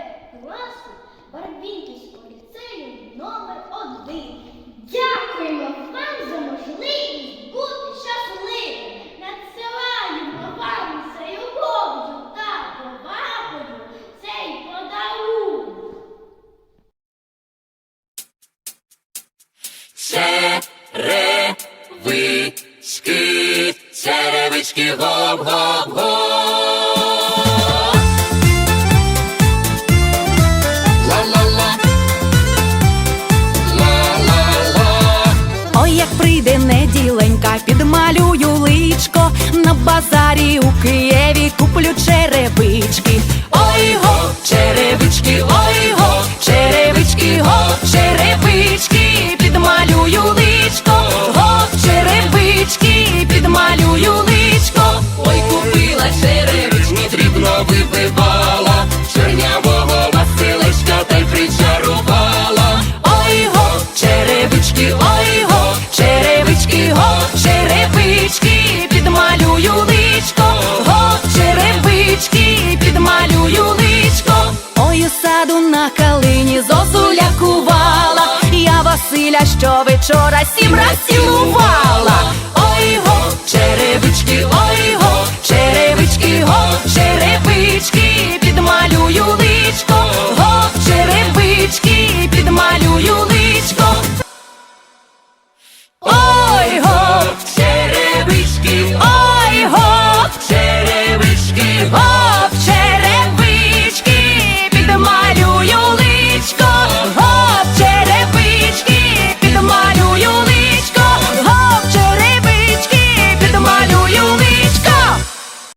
Б класу Барвінківського ліцею номер 1 Дякуємо вам за можливість бути щасливими. Надсилаємо вам за любов'ю та повагою цей подарунок. Черевички, черевички, гоп-гоп-гоп. Підмалюю на базарі у Києві куплю черевички. сяду на калині, зозуля кувала, я Василя, що вечора сім раз цілувала.